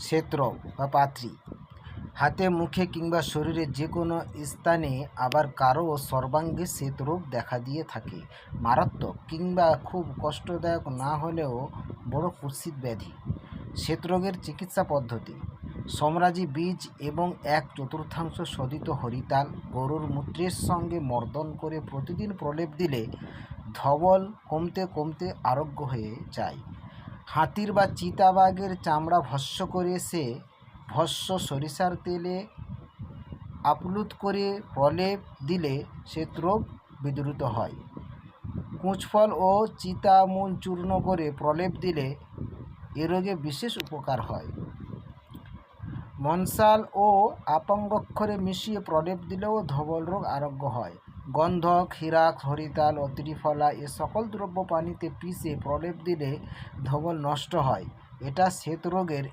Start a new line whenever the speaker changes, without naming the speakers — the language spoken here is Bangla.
শ্বেতরোগ বা পাত্রী। হাতে, মুখে কিংবা শরীরের যে কোনো স্থানে আবার কারও সর্বাঙ্গে শ্বেতরোগ দেখা দিয়ে থাকে। মারাত্মক কিংবা খুব কষ্টদায়ক না হলেও বড় কুৎসিত ব্যাধি। শ্বেতরোগের চিকিৎসা পদ্ধতি। সমরাজি বীজ এবং এক চতুর্থাংশ শোধিত হরিতাল গরুর মূত্রের সঙ্গে মর্দন করে প্রতিদিন প্রলেপ দিলে ধবল কমতে কমতে আরোগ্য হয়ে যায়। হাতির বা চিতাবাঘের চামড়া ভস্য করে সে ভস্য সরিষার তেলে আপ্লুত করে প্রলেপ দিলে শ্বেতরোগ বিদ্রুত হয়। কুঁচফল ও চিতামূল চূর্ণ করে প্রলেপ দিলে এ রোগে বিশেষ উপকার হয়। মনসাল ও আপাঙ্গক্ষরে মিশিয়ে প্রলেপ দিলেও ধবল রোগ আরোগ্য হয়। গন্ধক হিরাক হরিতাল ও ত্রিফলা এ সকল দ্রব্য পানিতে পিষে প্রলেপ দিলে ধবল নষ্ট হয়। এটা শ্বেত রোগের